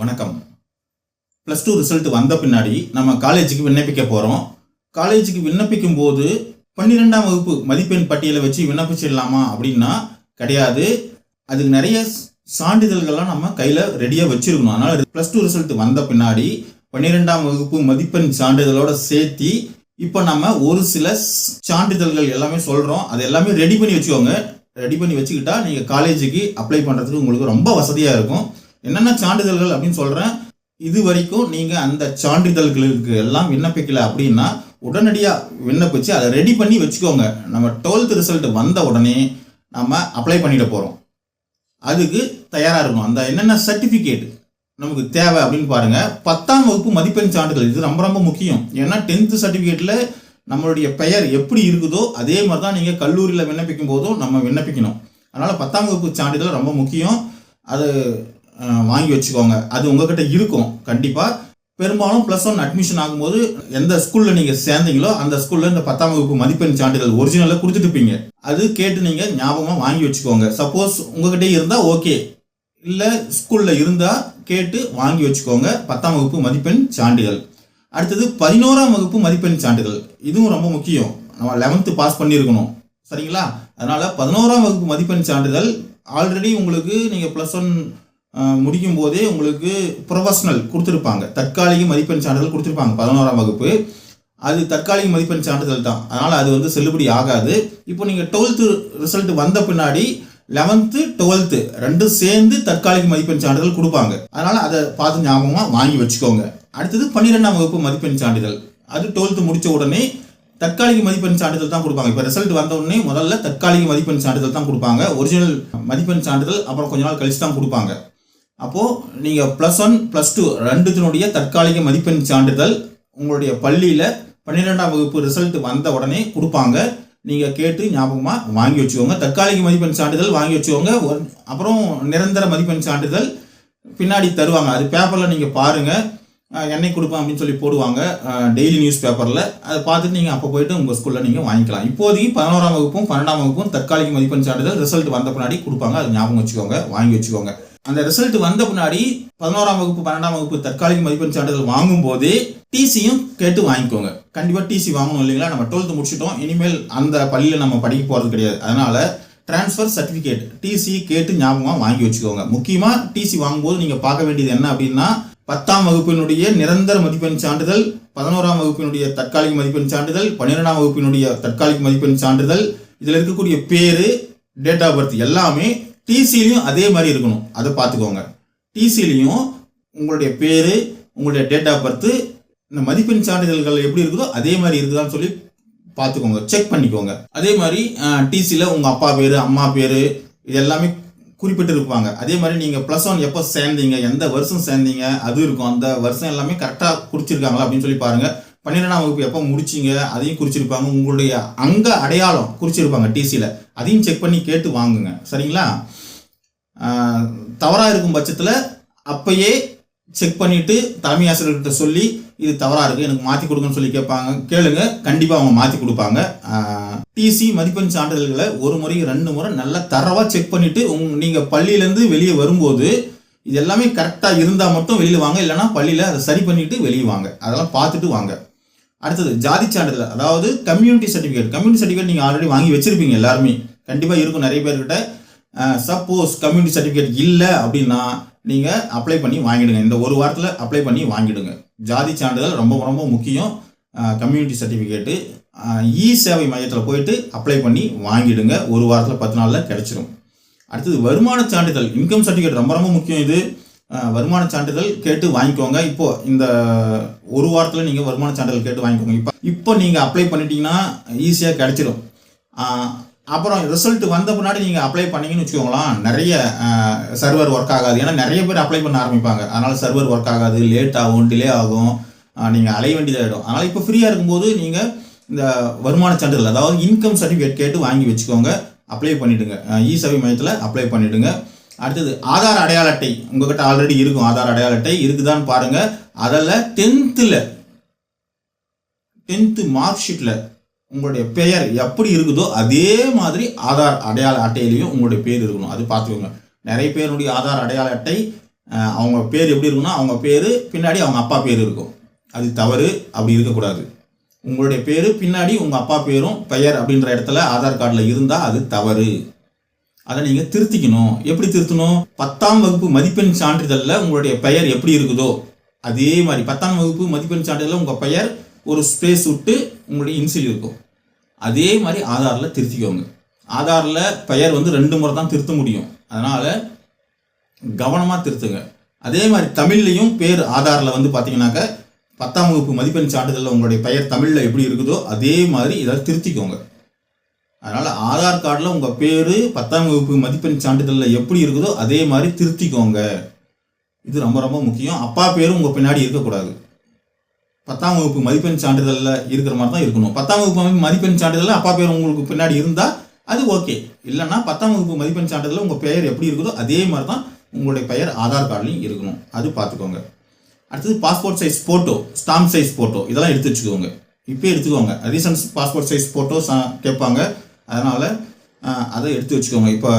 வணக்கம். Plus two result வந்த பின்னாடி நம்ம காலேஜுக்கு விண்ணப்பிக்க போகிறோம் காலேஜுக்கு விண்ணப்பிக்கும் போது பன்னிரெண்டாம் வகுப்பு மதிப்பெண் பட்டியலை வச்சு விண்ணப்பிச்சிடலாமா அப்படின்னா கிடையாது. அதுக்கு நிறைய சான்றிதழ்கள்லாம் நம்ம கையில் ரெடியாக வச்சுருக்கணும். அதனால் ப்ளஸ் டூ ரிசல்ட் வந்த பின்னாடி பன்னிரெண்டாம் வகுப்பு மதிப்பெண் சான்றிதழோட சேர்த்தி இப்போ நம்ம ஒரு சில சான்றிதழ்கள் எல்லாமே சொல்கிறோம் அது எல்லாமே ரெடி பண்ணி வச்சுக்கோங்க. ரெடி பண்ணி வச்சுக்கிட்டா நீங்கள் காலேஜுக்கு அப்ளை பண்ணுறதுக்கு உங்களுக்கு ரொம்ப வசதியாக இருக்கும். என்னென்ன சான்றிதழ்கள் அப்படின்னு சொல்கிறேன் இது வரைக்கும் நீங்கள் அந்த சான்றிதழ்களுக்கு எல்லாம் விண்ணப்பிக்கல அப்படின்னா உடனடியாக விண்ணப்பிச்சு அதை ரெடி பண்ணி வச்சுக்கோங்க. நம்ம டுவெல்த் ரிசல்ட் வந்த உடனே நம்ம அப்ளை பண்ணிட போகிறோம் அதுக்கு தயாராக இருக்கணும். அந்த என்னென்ன சர்டிஃபிகேட் நமக்கு தேவை அப்படின்னு பாருங்கள் பத்தாம் வகுப்பு மதிப்பெண் சான்றிதழ் இது ரொம்ப ரொம்ப முக்கியம். ஏன்னா டென்த்து சர்டிஃபிகேட்டில் நம்மளுடைய பெயர் எப்படி இருக்குதோ அதே மாதிரி தான் நீங்கள் கல்லூரியில் விண்ணப்பிக்கும் போதும் நம்ம விண்ணப்பிக்கணும். அதனால் பத்தாம் வகுப்பு சான்றிதழ் ரொம்ப முக்கியம். அது வாங்கி வச்சுக்கோங்க. அது உங்ககிட்ட இருக்கும். கண்டிப்பாக பெரும்பாலும் ப்ளஸ் ஒன் அட்மிஷன் ஆகும்போது எந்த ஸ்கூலில் நீங்கள் சேர்ந்தீங்களோ அந்த ஸ்கூலில் இந்த பத்தாம் வகுப்பு மதிப்பெண் சான்றிதழ் ஒரிஜினலாக கொடுத்துட்டுப்பீங்க அது கேட்டு நீங்கள் ஞாபகமாக வாங்கி வச்சுக்கோங்க. சப்போஸ் உங்ககிட்ட இருந்தால் ஓகே இல்லை ஸ்கூலில் இருந்தால் கேட்டு வாங்கி வச்சுக்கோங்க. பத்தாம் வகுப்பு மதிப்பெண் சான்றிதழ். அடுத்தது பதினோராம் வகுப்பு மதிப்பெண் சான்றிதழ். இதுவும் ரொம்ப முக்கியம். நம்ம லெவன்த்து பாஸ் பண்ணியிருக்கணும். சரிங்களா? அதனால் பதினோராம் வகுப்பு மதிப்பெண் சான்றிதழ் ஆல்ரெடி உங்களுக்கு நீங்கள் ப்ளஸ் ஒன் முடிக்கும் போதே உங்களுக்கு ப்ரொஃபஷனல் கொடுத்துருப்பாங்க. தற்காலிக மதிப்பெண் சான்றிதழ் கொடுத்துருப்பாங்க பதினோராம் வகுப்பு. அது தற்காலிக மதிப்பெண் சான்றிதழ் தான். அதனால் அது வந்து செல்லுபடி ஆகாது. இப்போ நீங்கள் டுவெல்த்து ரிசல்ட் வந்த பின்னாடி லெவன்த்து டுவெல்த்து ரெண்டும் சேர்ந்து தற்காலிக மதிப்பெண் சான்றிதழ் கொடுப்பாங்க. அதனால் அதை பார்த்து ஞாபகமாக வாங்கி வச்சுக்கோங்க. அடுத்தது பன்னிரெண்டாம் வகுப்பு மதிப்பெண் சான்றிதழ். அது டுவெல்த்து முடித்த உடனே தற்காலிக மதிப்பெண் சான்றிதழ் தான் கொடுப்பாங்க. இப்போ ரிசல்ட் வந்த உடனே முதல்ல தற்காலிக மதிப்பெண் சான்றிதழ் தான் கொடுப்பாங்க. ஒரிஜினல் மதிப்பெண் சான்றிதழ் அப்புறம் கொஞ்ச நாள் கழிச்சு தான் கொடுப்பாங்க. அப்போது நீங்கள் ப்ளஸ் ஒன் ப்ளஸ் டூ ரெண்டுத்தினுடைய தற்காலிக மதிப்பெண் சான்றிதழ் உங்களுடைய பள்ளியில் பன்னிரெண்டாம் வகுப்பு ரிசல்ட் வந்த உடனே கொடுப்பாங்க. நீங்கள் கேட்டு ஞாபகமாக வாங்கி வச்சுக்கோங்க. தற்காலிக மதிப்பெண் சான்றிதழ் வாங்கி வச்சுக்கோங்க. அப்புறம் நிரந்தர மதிப்பெண் சான்றிதழ் பின்னாடி தருவாங்க. அது பேப்பரில் நீங்கள் பாருங்கள் என்னை கொடுப்பேன் அப்படின்னு சொல்லி போடுவாங்க. டெய்லி நியூஸ் பேப்பரில் அதை பார்த்துட்டு நீங்கள் அப்போ போயிட்டு உங்கள் ஸ்கூலில் நீங்கள் வாங்கிக்கலாம். இப்போதைக்கு பதினோராம் வகுப்பும் பன்னெண்டாம் வகுப்பும் தற்காலிக மதிப்பெண் சான்றிதழ் ரிசல்ட் வந்த பின்னாடி கொடுப்பாங்க. அது ஞாபகம் வச்சுக்கோங்க. வாங்கி வச்சுக்கோங்க. அந்த ரிசல்ட் வந்த பின்னாடி பதினோராம் வகுப்பு பன்னெண்டாம் வகுப்பு தற்காலிக மதிப்பெண் சான்றிதழ் வாங்கும்போது டிசியும் கேட்டு வாங்கிக்கோங்க. கண்டிப்பாக டிசி வாங்கணும் இல்லைங்களா? நம்ம டுவெல்த்து முடிச்சிட்டோம். இனிமேல் அந்த பள்ளியில் நம்ம படிக்க போகிறது கிடையாது. அதனால ட்ரான்ஸ்ஃபர் சர்டிஃபிகேட் டிசி கேட்டு ஞாபகமாக வாங்கி வச்சுக்கோங்க. முக்கியமாக டிசி வாங்கும்போது நீங்கள் பார்க்க வேண்டியது என்ன அப்படின்னா பத்தாம் வகுப்பினுடைய நிரந்தர மதிப்பெண் சான்றிதழ் பதினோராம் வகுப்பினுடைய தற்காலிக மதிப்பெண் சான்றிதழ் பன்னிரெண்டாம் வகுப்பினுடைய தற்காலிக மதிப்பெண் சான்றிதழ் இதில் இருக்கக்கூடிய பேர் டேட் ஆஃப் பர்த் எல்லாமே டிசிலையும் அதே மாதிரி இருக்கணும். அதை பார்த்துக்கோங்க. டிசிலையும் உங்களுடைய பேர் உங்களுடைய டேட் ஆஃப் பர்த்து இந்த மதிப்பெண் சான்றிதழ்கள் எப்படி இருக்குதோ அதே மாதிரி இருக்குதான்னு சொல்லி பார்த்துக்கோங்க. செக் பண்ணிக்கோங்க. அதே மாதிரி டிசியில் உங்கள் அப்பா பேர் அம்மா பேர் இது எல்லாமே குறிப்பிட்டு இருப்பாங்க. அதே மாதிரி நீங்கள் ப்ளஸ் ஒன் எப்போ சேர்ந்தீங்க எந்த வருஷம் சேர்ந்தீங்க அது இருக்கும். அந்த வருஷம் எல்லாமே கரெக்டாக குறிச்சிருக்காங்களா அப்படின்னு சொல்லி பாருங்கள் பன்னிரெண்டாம் வகுப்பு எப்போ முடிச்சிங்க அதையும் குறிச்சிருப்பாங்க. உங்களுடைய அங்க அடையாளம் குறிச்சிருப்பாங்க டிசியில் அதையும் செக் பண்ணி கேட்டு வாங்குங்க. சரிங்களா? தவறாக இருக்கும் பட்சத்தில் அப்பயே செக் பண்ணிவிட்டு தலைமை ஆசிரியர்கிட்ட சொல்லி இது தவறாக இருக்குது எனக்கு மாற்றி கொடுங்கன்னு சொல்லி கேட்பாங்க. கேளுங்க கண்டிப்பாக அவங்க மாற்றி கொடுப்பாங்க. டிசி மதிப்பெண் சான்றிதழ்களை ஒரு முறை ரெண்டு முறை நல்லா தரவாக செக் பண்ணிவிட்டு உங் நீங்கள் பள்ளியிலேருந்து வெளியே வரும்போது இது எல்லாமே கரெக்டாக இருந்தால் மட்டும் வெளியில் வாங்க இல்லைன்னா பள்ளியில் அதை சரி பண்ணிவிட்டு வெளியே வாங்க. அதெல்லாம் பார்த்துட்டு வாங்க. அடுத்தது ஜாதி சான்றிதழ் அதாவது கம்யூனிட்டி சர்டிஃபிகேட் கம்யூனிட்டி சர்டிஃபிகேட் நீங்கள் ஆல்ரெடி வாங்கி வச்சிருப்பீங்க எல்லாருமே. கண்டிப்பாக இருக்கும் நிறைய பேர்கிட்ட. சப்போஸ் கம்யூனிட்டி சர்டிஃபிகேட் இல்லை அப்படின்னா நீங்கள் அப்ளை பண்ணி வாங்கிடுங்க. இந்த ஒரு வாரத்தில் அப்ளை பண்ணி வாங்கிடுங்க. ஜாதி சான்றிதழ் ரொம்ப ரொம்ப முக்கியம். கம்யூனிட்டி சர்டிஃபிகேட்டு இ சேவை மையத்தில் போயிட்டு அப்ளை பண்ணி வாங்கிடுங்க. ஒரு வாரத்தில் பத்து நாளில் கிடைச்சிரும். அடுத்தது வருமான சான்றிதழ் இன்கம் சர்டிஃபிகேட் ரொம்ப ரொம்ப முக்கியம் இது. வருமான சான்றிதழ் கேட்டு வாங்கிக்கோங்க. இப்போது இந்த ஒரு வாரத்தில் நீங்கள் வருமான சான்றிதழ் கேட்டு வாங்கிக்கோங்க. இப்போ இப்போ நீங்கள் அப்ளை பண்ணிட்டீங்கன்னா ஈஸியாக கிடச்சிரும். அப்புறம் ரிசல்ட் வந்த முன்னாடி நீங்கள் அப்ளை பண்ணீங்கன்னு வச்சுக்கோங்களேன் நிறைய சர்வர் ஒர்க் ஆகாது. ஏன்னா நிறைய பேர் அப்ளை பண்ண ஆரம்பிப்பாங்க. அதனால் சர்வர் ஒர்க் ஆகாது லேட் ஆகும் டிலே ஆகும். நீங்கள் அலைய வேண்டியதாகிடும் அதனால் இப்போ ஃப்ரீயாக இருக்கும்போது நீங்கள் இந்த வருமான சான்றிதழ் அதாவது இன்கம் சர்டிஃபிகேட் கேட்டு வாங்கி வச்சுக்கோங்க. அப்ளை பண்ணிவிடுங்க இ சேவை மையத்தில் அப்ளை பண்ணிவிடுங்க அடுத்தது ஆதார் அடையாள அட்டை. உங்ககிட்ட ஆல்ரெடி இருக்கும் ஆதார் அடையாள அட்டை. இருக்குதான்னு பாருங்கள் அதில் டென்த்தில் டென்த்து மார்க் ஷீட்டில் உங்களுடைய பெயர் எப்படி இருக்குதோ அதே மாதிரி ஆதார் அடையாள அட்டையிலையும் உங்களுடைய பேர் இருக்கணும். அது பார்த்துக்கோங்க. நிறைய பேருடைய ஆதார் அடையாள அட்டை அவங்க பேர் எப்படி இருக்குன்னா அவங்க பேர் பின்னாடி அவங்க அப்பா பேர் இருக்கும். அது தவறு அப்படி இருக்கக்கூடாது. உங்களுடைய பேர் பின்னாடி உங்கள் அப்பா பேரும் பெயர் அப்படின்ற இடத்துல ஆதார் கார்டில் இருந்தால் அது தவறு. அதை நீங்கள் திருத்திக்கணும். எப்படி திருத்தணும்? பத்தாம் வகுப்பு மதிப்பெண் சான்றிதழில் உங்களுடைய பெயர் எப்படி இருக்குதோ அதே மாதிரி பத்தாம் வகுப்பு மதிப்பெண் சான்றிதழில் உங்கள் பெயர் ஒரு ஸ்பேஸ் விட்டு உங்களுடைய இன்சில் இருக்கும். அதே மாதிரி ஆதாரில் திருத்திக்கோங்க. ஆதாரில் பெயர் வந்து ரெண்டு முறை தான் திருத்த முடியும். அதனால் கவனமாக திருத்துங்க. அதே மாதிரி தமிழ்லையும் பேர் ஆதாரில் வந்து பார்த்தீங்கன்னாக்க பத்தாம் வகுப்பு மதிப்பெண் சான்றிதழில் உங்களுடைய பெயர் தமிழில் எப்படி இருக்குதோ அதே மாதிரி இதை திருத்திக்கோங்க. அதனால் ஆதார் கார்டில் உங்கள் பேர் பத்தாம் வகுப்பு மதிப்பெண் சான்றிதழில் எப்படி இருக்குதோ அதே மாதிரி திருத்திக்கோங்க. இது ரொம்ப ரொம்ப முக்கியம். அப்பா பேரும் உங்கள் பின்னாடி இருக்கக்கூடாது. பத்தாம் வகுப்பு மதிப்பெண் சான்றிதழில் இருக்கிற மாதிரி தான் இருக்கணும். பத்தாம் வகுப்பு மதிப்பெண் சான்றிதழில் அப்பா பேர் உங்களுக்கு பின்னாடி இருந்தால் அது ஓகே. இல்லைன்னா பத்தாம் வகுப்பு மதிப்பெண் சான்றிதழில் உங்கள் பெயர் எப்படி இருக்குதோ அதே மாதிரி தான் உங்களுடைய பெயர் ஆதார் கார்டுலையும் இருக்கணும். அது பார்த்துக்கோங்க அடுத்தது passport size photo stamp size photo இதெல்லாம் எடுத்து வச்சுக்கோங்க. இப்போ எடுத்துக்கோங்க. ரீசன்ஸ் பாஸ்போர்ட் சைஸ் ஃபோட்டோ கேட்பாங்க. அதனால் அதை எடுத்து வச்சுக்கோங்க. இப்போ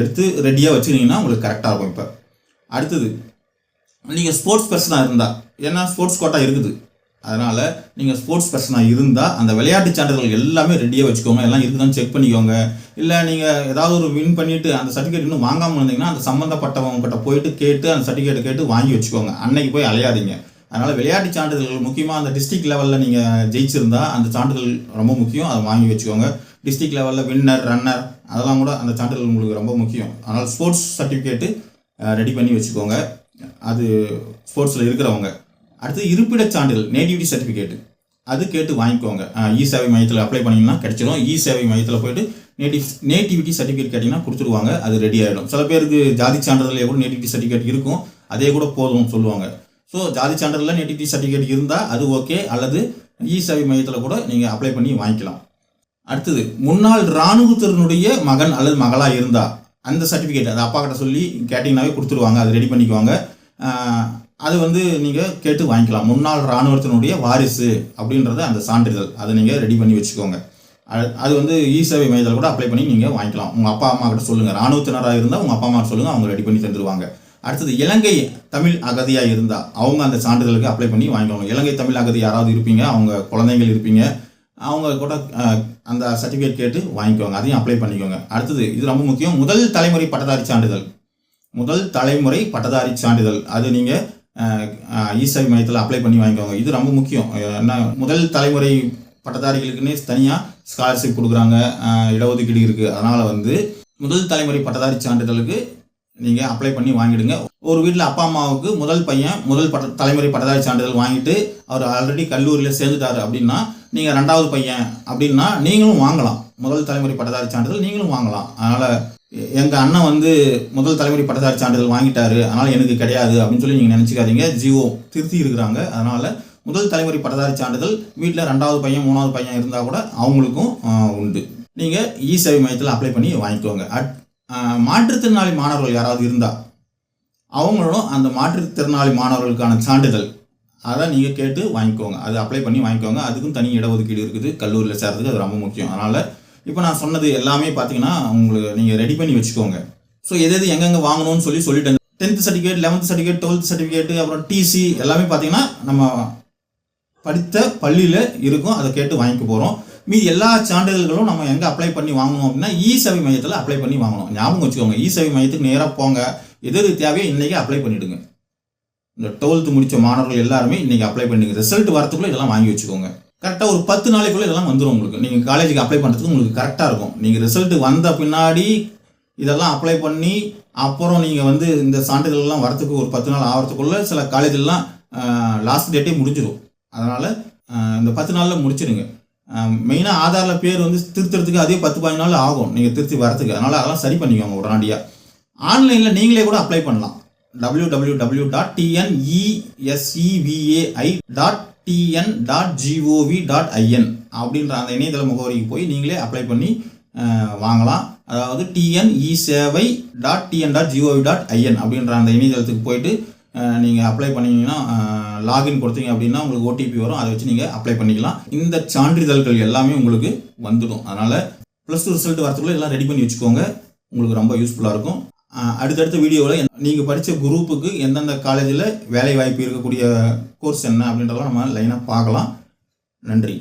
எடுத்து ரெடியாக வச்சுக்கிட்டிங்கன்னா உங்களுக்கு கரெக்டாக இருக்கும் இப்போ. அடுத்தது நீங்கள் ஸ்போர்ட்ஸ் பர்சனாக இருந்தால் ஏன்னா ஸ்போர்ட்ஸ் கோட்டா இருக்குது. அதனால் நீங்கள் ஸ்போர்ட்ஸ் பர்சனாக இருந்தால் அந்த விளையாட்டு சான்றிதழ் எல்லாமே ரெடியாக வச்சுக்கோங்க. எல்லாம் இருக்குதான்னு செக் பண்ணிக்கோங்க. இல்லை நீங்கள் ஏதாவது ஒரு வின் பண்ணிவிட்டு அந்த சர்டிஃபிகேட் இன்னும் வாங்காமல் இருந்தீங்கன்னா அந்த சம்மந்தப்பட்டவங்ககிட்ட போயிட்டு கேட்டு அந்த சர்டிஃபிகேட் கேட்டு வாங்கி வச்சுக்கோங்க. அன்னைக்கு போய் அலையாதீங்க. அதனால் விளையாட்டு சான்றிதழ்கள் முக்கியமாக அந்த டிஸ்ட்ரிக்ட் லெவலில் நீங்கள் ஜெயிச்சிருந்தா அந்த சான்றிதழ் ரொம்ப முக்கியம். அதை வாங்கி வச்சுக்கோங்க. டிஸ்ட்ரிக்ட் லெவலில் வின்னர் ரன்னர் அதெல்லாம் கூட அந்த சான்றிதழ் உங்களுக்கு ரொம்ப முக்கியம். அதனால் ஸ்போர்ட்ஸ் சர்டிஃபிகேட்டு ரெடி பண்ணி வச்சுக்கோங்க. அது ஸ்போர்ட்ஸில் இருக்கிறவங்க. அடுத்து இருப்பிடச் சான்றிதழ் நேட்டிவிட்டி சர்டிஃபிகேட் அது கேட்டு வாங்கிக்கோங்க. இ சேவை மையத்தில் அப்ளை பண்ணிங்கன்னா கிடச்சிடும் இ சேவை மையத்தில் போயிட்டு நேட்டிவ் நேட்டிவிட்டி சர்டிஃபிகேட் கேட்டிங்கன்னா கொடுத்துருவாங்க அது ரெடி ஆகிடும் சில பேருக்கு ஜாதி சான்றிதழ் கூட நேட்டிவிட்டி சர்டிஃபிகேட் இருக்கும். அதே கூட போதும்னு சொல்லுவாங்க. ஸோ ஜாதி சான்றிதழில் நேட்டிவிட்டி சர்டிஃபிகேட் இருந்தால் அது ஓகே அல்லது இ சேவை மையத்தில் கூட நீங்கள் அப்ளை பண்ணி வாங்கிக்கலாம். அடுத்தது முன்னாள் இராணுவத்தினுடைய மகன் அல்லது மகளாக இருந்தால் அந்த சர்டிஃபிகேட் அது அப்பா கிட்ட சொல்லி கேட்டிங்கனாவே கொடுத்துருவாங்க அது ரெடி பண்ணிக்குவாங்க. அது வந்து நீங்கள் கேட்டு வாங்கிக்கலாம். முன்னாள் இராணுவத்தினுடைய வாரிசு அப்படின்றது அந்த சான்றிதழ். அதை நீங்கள் ரெடி பண்ணி வச்சுக்கோங்க. அது- அது வந்து இ சேவை மையத்தில் கூட அப்ளை பண்ணி நீங்கள் வாங்கிக்கலாம். உங்கள் அப்பா அம்மா கிட்ட சொல்லுங்கள் இராணுவத்தினராக இருந்தால் உங்கள் அப்பா அம்மா சொல்லுங்கள் அவங்க ரெடி பண்ணி தந்துடுவாங்க அடுத்தது இலங்கை தமிழ் அகதியாக இருந்தால் அவங்க அந்த சான்றிதழுக்கு அப்ளை பண்ணி வாங்கிக்கோங்க. இலங்கை தமிழ் அகதி யாராவது இருப்பீங்க? அவங்க குழந்தைகள் இருப்பீங்க? அவங்க கூட அந்த சர்டிஃபிகேட் கேட்டு வாங்கிக்கோங்க. அதையும் அப்ளை பண்ணிக்கோங்க. அடுத்தது இது ரொம்ப முக்கியம். முதல் தலைமுறை பட்டதாரி சான்றிதழ். முதல் தலைமுறை பட்டதாரி சான்றிதழ். அது நீங்கள் இசேவை மையத்தில் அப்ளை பண்ணி வாங்கிக்கோங்க. இது ரொம்ப முக்கியம். அஹ், என்ன முதல் தலைமுறை பட்டதாரிகளுக்குன்னே தனியாக ஸ்காலர்ஷிப் கொடுக்குறாங்க. இடஒதுக்கீடு இருக்குது அதனால் வந்து முதல் தலைமுறை பட்டதாரி சான்றிதழுக்கு நீங்கள் அப்ளை பண்ணி வாங்கிடுங்க. ஒரு வீட்டில் அப்பா அம்மாவுக்கு முதல் பையன் முதல் பட்ட தலைமுறை பட்டதாரி சான்றிதழ் வாங்கிட்டு அவர் ஆல்ரெடி கல்லூரியில் சேர்ந்துட்டாரு அப்படின்னா நீங்கள் ரெண்டாவது பையன் அப்படின்னா நீங்களும் வாங்கலாம். முதல் தலைமுறை பட்டதாரி சான்றிதழ் நீங்களும் வாங்கலாம். அதனால் எங்கள் அண்ணன் வந்து முதல் தலைமுறை பட்டதாரி சான்றிதழ் வாங்கிட்டாரு அதனால் எனக்கு கிடையாது அப்படின்னு சொல்லி நீங்கள் நினச்சிக்காதீங்க. ஜியோ திருத்தி இருக்கிறாங்க. அதனால் முதல் தலைமுறை பட்டதாரி சான்றிதழ் வீட்டில் ரெண்டாவது பையன் மூணாவது பையன் இருந்தால் கூட அவங்களுக்கும் உண்டு. நீங்கள் இ சேவை மையத்தில் அப்ளை பண்ணி வாங்கிக்கோங்க. அட் மாற்றுத்திறனாளி மாணவர்கள் யாராவது இருந்தால் அவங்களும் அந்த மாற்றுத்திறனாளி மாணவர்களுக்கான சான்றிதழ் அதை நீங்கள் கேட்டு வாங்கிக்கோங்க. அது அப்ளை பண்ணி வாங்கிக்கோங்க. அதுக்கும் தனி இடஒதுக்கீடு இருக்குது. கல்லூரியில் சேர்றதுக்கு அது ரொம்ப முக்கியம். அதனால் இப்போ நான் சொன்னது எல்லாமே பார்த்தீங்கன்னா உங்களுக்கு நீங்கள் ரெடி பண்ணி வச்சுக்கோங்க. ஸோ எது எது எங்கெங்கே வாங்கணும்னு சொல்லி சொல்லிட்டேன் tenth certificate eleventh certificate twelfth certificate அப்புறம் டிசி எல்லாமே பார்த்தீங்கன்னா நம்ம படித்த பள்ளியில் இருக்கும். அதை கேட்டு வாங்கிக்க போகிறோம் மீதி எல்லா சான்றிதழ்களும் நம்ம எங்கே அப்ளை பண்ணி வாங்கணும் அப்படின்னா இ சேவை மையத்தில் அப்ளை பண்ணி வாங்கணும். ஞாபகம் வச்சுக்கோங்க. இ சேவை மையத்துக்கு நேராக போங்க. எது எது தேவையோ இன்றைக்கி அப்ளை பண்ணிவிடுங்க இந்த டுவெல்த்து முடித்த மாணவர்கள் எல்லாருமே இன்றைக்கி அப்ளை பண்ணிடுங்க. ரிசல்ட் வரத்துக்குள்ளே இதெல்லாம் வாங்கி வச்சுக்கோங்க. கரெக்டாக ஒரு பத்து நாளைக்குள்ளே இதெல்லாம் வந்துடும் உங்களுக்கு. நீங்கள் காலேஜுக்கு அப்ளை பண்ணுறதுக்கு உங்களுக்கு கரெக்டாக இருக்கும். நீங்கள் ரிசல்ட் வந்த பின்னாடி இதெல்லாம் அப்ளை பண்ணி அப்புறம் நீங்கள் வந்து இந்த சான்றிதழ்லாம் வரத்துக்கு ஒரு பத்து நாள் ஆகிறதுக்குள்ளே சில காலேஜெல்லாம் லாஸ்ட் டேட்டே முடிஞ்சிடும் அதனால் இந்த பத்து நாளில் முடிச்சிடுங்க மெயினாக ஆதாரில் பேர் வந்து திருத்துறதுக்கு அதே பத்து பதினஞ்சு நாள் ஆகும். நீங்கள் திருத்தி வரத்துக்கு அதனால் அதெல்லாம் சரி பண்ணிக்கோங்க உடனடியாக ஆன்லைனில் நீங்களே கூட அப்ளை பண்ணலாம். W W W dot tnesevai dot TN dot GOV dot IN அப்படின்ற அந்த இணையதள முகவரிக்கு போய் நீங்களே அப்ளை பண்ணி வாங்கலாம். அதாவது டிஎன்இ சேவை dot TN dot GOV dot IN அப்படின்ற அந்த இணையதளத்துக்கு போயிட்டு நீங்கள் அப்ளை பண்ணீங்கன்னா லாகின் கொடுத்தீங்க அப்படின்னா உங்களுக்கு ஓடிபி வரும். அதை வச்சு நீங்கள் அப்ளை பண்ணிக்கலாம். இந்த சான்றிதழ்கள் எல்லாமே உங்களுக்கு வந்துடும். அதனால் ப்ளஸ் டூ ரிசல்ட் வரத்துக்குள்ளே எல்லாம் ரெடி பண்ணி வச்சுக்கோங்க. உங்களுக்கு ரொம்ப யூஸ்ஃபுல்லாக இருக்கும். அடுத்தடுத்த வீடியோவில் நீங்கள் படித்த குரூப்புக்கு எந்தெந்த காலேஜில் வேலை வாய்ப்பு இருக்கக்கூடிய கோர்ஸ் என்ன அப்படின்றதெல்லாம் நம்ம லைனாக பார்க்கலாம். நன்றி.